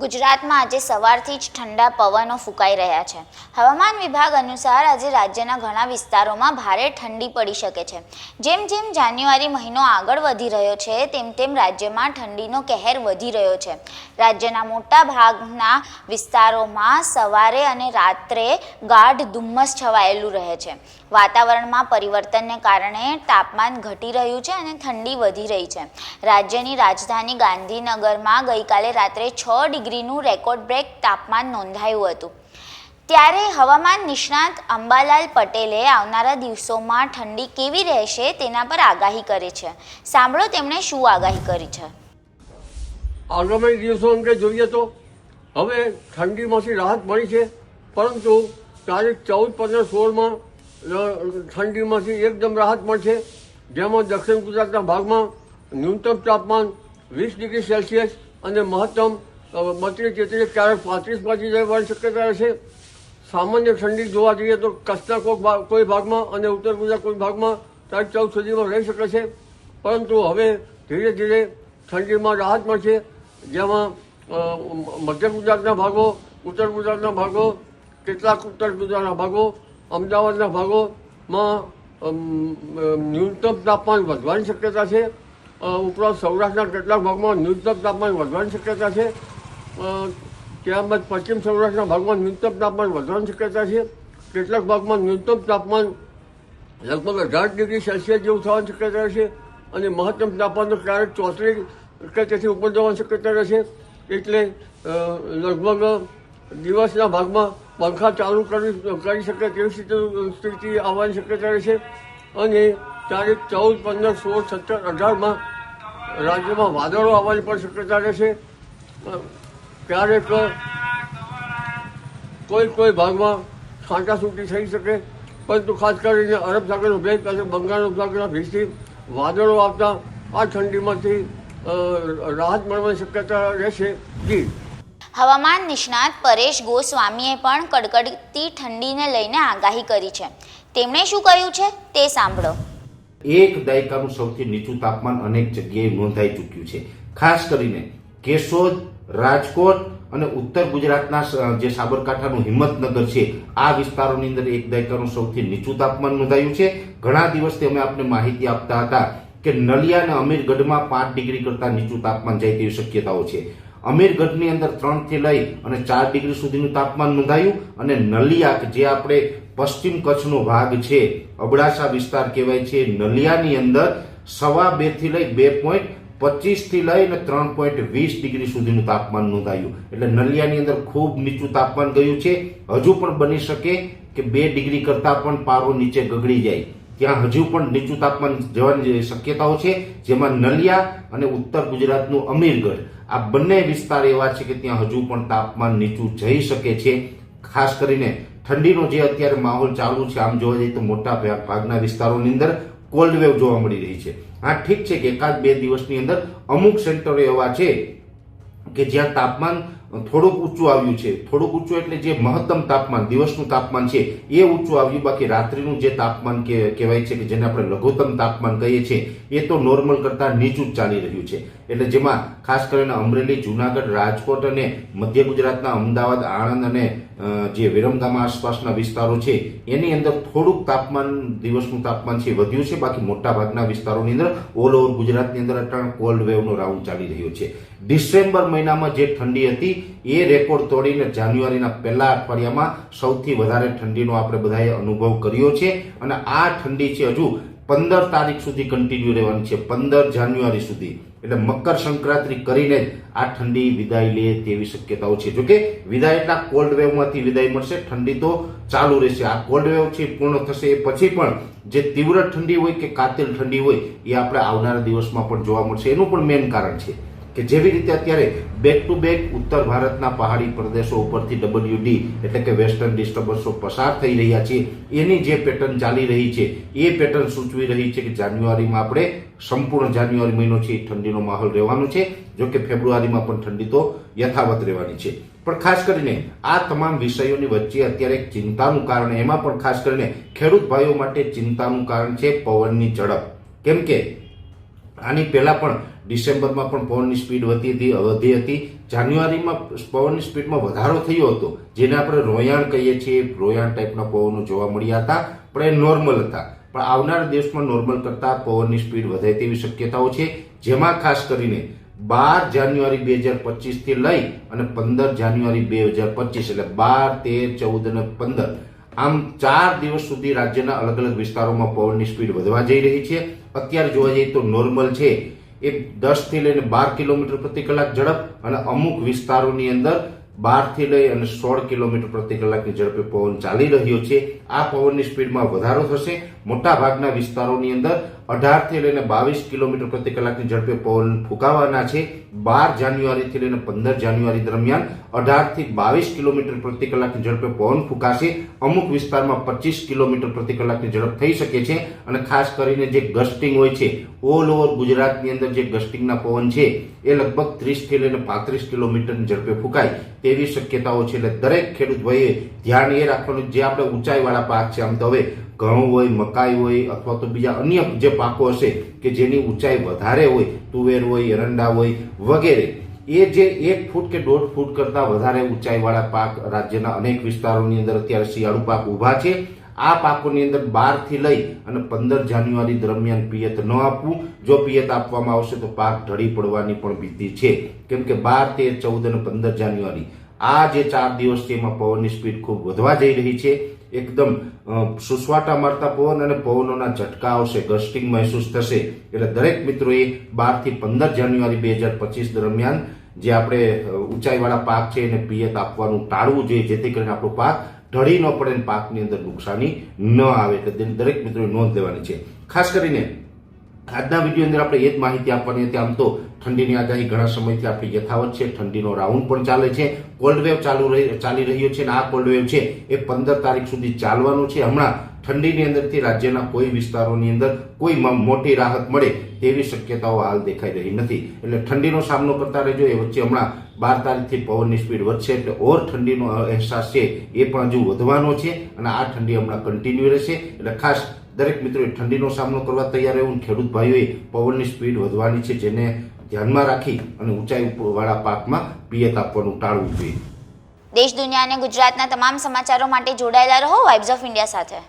ગુજરાતમાં આજે સવારથી જ ઠંડા પવનો ફૂંકાઈ રહ્યા છે. હવામાન વિભાગ અનુસાર આજે રાજ્યના ઘણા વિસ્તારોમાં ભારે ઠંડી પડી શકે છે. જેમ જેમ જાન્યુઆરી મહિનો આગળ વધી રહ્યો છે, તેમ તેમ રાજ્યમાં ઠંડીનો કહેર વધી રહ્યો છે. રાજ્યના મોટા ભાગના વિસ્તારોમાં સવારે અને રાત્રે ગાઢ ધુમ્મસ છવાયેલું રહે છે. વાતાવરણમાં પરિવર્તનને કારણે તાપમાન ઘટી રહ્યું છે અને ઠંડી વધી રહી છે. રાજ્યની રાજધાની ગાંધીનગરમાં ગઈકાલે રાત્રે છ ડિગ્રીનું રેકોર્ડ બ્રેક તાપમાન નોંધાયું હતું. ત્યારે હવામાન નિષ્ણાત અંબાલાલ પટેલે આવનારા દિવસોમાં ઠંડી કેવી રહેશે તેના પર આગાહી કરી છે. સાંભળો તેમણે શું આગાહી કરી છે. આગામી દિવસો અંગે જોઈએ તો હવે ઠંડીમાંથી રાહત મળી છે, પરંતુ તારીખ ચૌદ પંદર સોળમાં ઠંડીમાંથી એકદમ રાહત મળશે. જેમાં દક્ષિણ ગુજરાતના ભાગમાં ન્યૂનતમ તાપમાન વીસ ડિગ્રી સેલ્સિયસ અને મહત્તમ બત્રીસ તેત્રીસ ક્યારેક પાંત્રીસ પહોંચી જવાની શક્યતા રહેશે. સામાન્ય ઠંડી જોવા જઈએ તો કચ્છના કોઈ કોઈ ભાગમાં અને ઉત્તર ગુજરાત કોઈ ભાગમાં તારીખ ચૌદ સુધીમાં રહી શકે છે. પરંતુ હવે ધીરે ધીરે ઠંડીમાં રાહત મળશે. જેમાં મધ્ય ગુજરાતના ભાગો, ઉત્તર ગુજરાતના ભાગો, કેટલાક ઉત્તર ગુજરાતના ભાગો અમદાવાદના ભાગોમાં ન્યૂનતમ તાપમાન વધવાની શક્યતા છે. ઉપરાંત સૌરાષ્ટ્રના કેટલાક ભાગમાં ન્યૂનતમ તાપમાન વધવાની શક્યતા છે. ત્યારબાદ પશ્ચિમ સૌરાષ્ટ્રના ભાગમાં ન્યૂનતમ તાપમાન વધવાની શક્યતા છે. કેટલાક ભાગમાં ન્યૂનતમ તાપમાન લગભગ અઢાર ડિગ્રી સેલ્સિયસ જેવું થવાની શક્યતા રહેશે અને મહત્તમ તાપમાનનો ક્યારેક ચોત્રીસ કે તેથી ઉપર જવાની શક્યતા રહેશે. એટલે લગભગ દિવસના ભાગમાં પંખા ચાલુ કરી કરી શકે તેવી સ્થિતિ સ્થિતિ આવવાની શક્યતા રહેશે અને તારીખ ચૌદ, પંદર, સોળ, સત્તર, અઢારમાં રાજ્યમાં વાદળો આવવાની પણ શક્યતા રહેશે ક્યારેક કોઈ કોઈ ભાગમાં છાંટાછૂટી થઈ શકે, પરંતુ ખાસ કરીને અરબ સાગરનો ભેગ અને બંગાળનો ઉપસાગરના ભેજથી વાદળો આવતા આ ઠંડીમાંથી રાહત મળવાની શક્યતા રહેશે. જી. હવામાન નિષ્ણાત પરેશ ગોસ્વામીએ પણ કડકડતી ઠંડીને લઈને આગાહી કરી છે. તેમણે શું કહ્યું છે તે સાંભળો. એક દાયકાનું સૌથી નીચું તાપમાન અનેક જગ્યાએ નોંધાઈ ચૂક્યું છે. ખાસ કરીને કેશોદ, રાજકોટ અને ઉત્તર ગુજરાતના જે સાબરકાંઠાનું હિંમતનગર છે, આ વિસ્તારોની અંદર એક દાયકાનું સૌથી નીચું તાપમાન નોંધાયું છે. ઘણા દિવસથી અમે આપને માહિતી આપતા હતા કે નલિયા અને અમીરગઢમાં પાંચ ડિગ્રી કરતા નીચું તાપમાન જાય તેવી શક્યતાઓ છે. અમીરગઢની અંદર ત્રણથી લઈ અને ચાર ડિગ્રી સુધીનું તાપમાન નોંધાયું અને નલિયા જે આપણે પશ્ચિમ કચ્છનો ભાગ છે, અબડાસા વિસ્તાર કહેવાય છે, નલિયાની અંદર સવા બેથી લઈ બે પોઈન્ટ પચીસથી લઈને ત્રણ પોઈન્ટ વીસ ડિગ્રી સુધીનું તાપમાન નોંધાયું. એટલે નલિયાની અંદર ખૂબ નીચું તાપમાન ગયું છે. હજુ પણ બની શકે કે બે ડિગ્રી કરતા પણ પારો નીચે ગગડી જાય. ત્યાં હજુ પણ નીચું તાપમાન જવાની શક્યતાઓ છે, જેમાં નલિયા અને ઉત્તર ગુજરાતનું અમીરગઢ. આ બંને વિસ્તાર એવા છે કે ત્યાં હજુ પણ તાપમાન નીચું જઈ શકે છે. ખાસ કરીને ઠંડીનો જે અત્યારે માહોલ ચાલુ છે, આમ જોવા જઈએ તો મોટા ભાગ- ભાગના વિસ્તારોની અંદર કોલ્ડ વેવ જોવા મળી રહી છે. હા, ઠીક છે કે એકાદ બે દિવસની અંદર અમુક સેન્ટરો એવા છે કે જ્યાં તાપમાન થોડુંક ઊંચું આવ્યું છે. થોડુંક ઊંચું એટલે જે મહત્તમ તાપમાન, દિવસનું તાપમાન છે, એ ઊંચું આવ્યું. બાકી રાત્રિનું જે તાપમાન કે, કહેવાય છે કે જેને આપણે લઘુત્તમ તાપમાન કહીએ છીએ, એ તો નોર્મલ કરતાં નીચું જ ચાલી રહ્યું છે. એટલે જેમાં ખાસ કરીને અમરેલી, જુનાગઢ, રાજકોટ અને મધ્ય ગુજરાતના અમદાવાદ, આણંદ અને જે વિરમગામ આસપાસના વિસ્તારો છે, એની અંદર થોડુંક તાપમાન, દિવસનું તાપમાન છે, વધ્યું છે. બાકી મોટા ભાગના વિસ્તારોની અંદર, ઓલ ઓવર ગુજરાતની અંદર અટાણે કોલ્ડ વેવનો રાઉન્ડ ચાલી રહ્યો છે. ડિસેમ્બર મહિનામાં જે ઠંડી હતી, એ રેકોર્ડ તોડીને જાન્યુઆરીના પહેલા અઠવાડિયામાં સૌથી વધારે ઠંડીનો આપણે બધાએ અનુભવ કર્યો છે. અને આ ઠંડી છે હજુ પંદર તારીખ સુધી કન્ટિન્યુ રહેવાની છે, પંદર જાન્યુઆરી સુધી. એટલે મકર સંક્રાંતિ કરીને જ આ ઠંડી વિદાય લે તેવી શક્યતાઓ છે. જોકે વિદાય એટલા કોલ્ડ વેવમાંથી વિદાય મળશે, ઠંડી તો ચાલુ રહેશે. આ કોલ્ડ વેવ છે પૂર્ણ થશે એ પછી પણ જે તીવ્ર ઠંડી હોય કે કાતિલ ઠંડી હોય, એ આપણે આવનારા દિવસમાં પણ જોવા મળશે. એનું પણ મેન કારણ છે. કે જેવી રીતે અત્યારે બેક ટુ બેક ઉત્તર ભારતના પહાડી પ્રદેશો ઉપરથી ડબલ્યુડી એટલે કે વેસ્ટર્ન ડિસ્ટર્બન્સો પસાર થઈ રહ્યા છે. એની જે પેટર્ન ચાલી રહી છે, એ પેટર્ન સૂચવી રહી છે કે જાન્યુઆરીમાં આપણે સંપૂર્ણ જાન્યુઆરી મહિનો છે ઠંડીનો માહોલ રહેવાનો છે. જો કે ફેબ્રુઆરીમાં પણ ઠંડી તો યથાવત રહેવાની છે. પણ ખાસ કરીને આ તમામ વિષયોની વચ્ચે અત્યારે ચિંતાનું કારણ, એમાં પણ ખાસ કરીને ખેડૂત ભાઈઓ માટે ચિંતાનું કારણ છે પવનની ઝડપ. કેમ કે આની પહેલા પણ ડિસેમ્બરમાં પણ પવનની સ્પીડ વધી હતી વધી હતી. જાન્યુઆરીમાં પવનની સ્પીડમાં વધારો થયો હતો, જેને આપણે રોયાણ કહીએ છીએ. રોયાણ ટાઈપના પવનો જોવા મળ્યા હતા, પણ એ નોર્મલ હતા. પણ આવનારા દિવસમાં નોર્મલ કરતાં પવનની સ્પીડ વધે તેવી શક્યતાઓ છે, જેમાં ખાસ કરીને બાર જાન્યુઆરી બે હજાર પચીસથી લઈ અને પંદર જાન્યુઆરી બે હજાર પચીસ, એટલે બાર, તેર, ચૌદ અને પંદર. આમ ચાર દિવસ સુધી રાજ્યના અલગ અલગ વિસ્તારોમાં પવનની સ્પીડ વધવા જઈ રહી છે. અત્યારે જોવા જઈએ તો નોર્મલ છે. એ દસથી લઈને બાર કિલોમીટર પ્રતિ કલાક ઝડપ અને અમુક વિસ્તારોની અંદર બારથી લઈ અને સોળ કિલોમીટર પ્રતિ કલાકની ઝડપે પવન ચાલી રહ્યો છે. આ પવનની સ્પીડમાં વધારો થશે. મોટા ભાગના વિસ્તારોની અંદર અઢારથી લઈને બાવીસ કિલોમીટર પ્રતિ કલાકની ઝડપે પવન ફૂંકાવાના છે. બાર જાન્યુઆરી થી લઈને પંદર જાન્યુઆરી દરમિયાન અઢારથી બાવીસ કિલોમીટર પ્રતિ કલાકની ઝડપે પવન ફૂંકાશે. અમુક વિસ્તારમાં પચીસ કિલોમીટર પ્રતિ કલાકની ઝડપ થઈ શકે છે અને ખાસ કરીને જે ગસ્ટિંગ હોય છે, ઓલ ઓવર ગુજરાતની અંદર જે ગસ્ટિંગના પવન છે, એ લગભગ ત્રીસથી લઈને પાંત્રીસ કિલોમીટરની ઝડપે ફૂંકાય તેવી શક્યતાઓ છે. એટલે દરેક ખેડૂત ભાઈએ ધ્યાન એ રાખવાનું જે આપણે ઊંચાઈવાળા પાક છે આમ તો હવે ઘઉં હોય, મકાઈ હોય અથવા તો બીજા અન્ય જે પાકો હશે કે જેની ઊંચાઈ વધારે હોય, તુવેર હોય, એરંડા હોય વગેરે, એ જે એક ફૂટ કે દોઢ ફૂટ કરતાં વધારે ઊંચાઈવાળા પાક રાજ્યના અનેક વિસ્તારોની અંદર અત્યારે શિયાળુ પાક ઊભા છે. આ પાકોની અંદર બારથી લઈ અને પંદર જાન્યુઆરી દરમિયાન પિયત ન આપવું. જો પિયત આપવામાં આવશે તો પાક ઢળી પડવાની પણ ભીતિ છે. કેમ કે બાર, તેર, ચૌદ અને પંદર જાન્યુઆરી આ જે ચાર દિવસ છે એમાં પવનની સ્પીડ ખૂબ વધવા જઈ રહી છે. એકદમ સુસવાટા મારતા પવન અને પવનોના ઝટકા આવશે, ગસ્ટિંગ મહેસૂસ થશે. એટલે દરેક મિત્રોએ બારથી પંદર જાન્યુઆરી બે હજાર પચીસ દરમિયાન જે આપણે ઊંચાઈવાળા પાક છે એને પિયત આપવાનું ટાળવું જોઈએ, જેથી કરીને આપણો પાક ઢળી ન પડે પાકની અંદર નુકસાની ન આવે. દરેક મિત્રોએ નોંધ લેવાની છે. ખાસ કરીને આજના વીડિયો અંદર આપણે એ જ માહિતી આપવાની હતી. આમ તો ઠંડીની આગાહી ઘણા સમયથી આપણી યથાવત છે. ઠંડીનો રાઉન્ડ પણ ચાલે છે. કોલ્ડ વેવ ચાલુ ચાલી રહ્યો છે અને આ કોલ્ડ વેવ છે એ પંદર તારીખ સુધી ચાલવાનું છે. હમણાં ઠંડીની અંદરથી રાજ્યના કોઈ વિસ્તારોની અંદર કોઈ મોટી રાહત મળે તેવી શક્યતાઓ હાલ દેખાઈ રહી નથી. એટલે ઠંડીનો સામનો કરતા રહેજો. એ વચ્ચે હમણાં બાર તારીખથી પવનની સ્પીડ વધશે એટલે ઓર ઠંડીનો અહેસાસ છે એ પણ હજુ વધવાનો છે અને આ ઠંડી હમણાં કન્ટિન્યુ રહેશે. એટલે ખાસ દરેક મિત્રોએ ઠંડીનો સામનો કરવા તૈયાર રહેવું ખેડૂત ભાઈઓએ પવનની સ્પીડ વધવાની છે, જેને ધ્યાનમાં રાખી અને ઊંચાઈ વાળા પાકમાં પિયત આપવાનું ટાળવું જોઈએ. દેશ દુનિયા અને ગુજરાતના તમામ સમાચારો માટે જોડાયેલા રહો વાઇબ્સ ઓફ ઇન્ડિયા સાથે.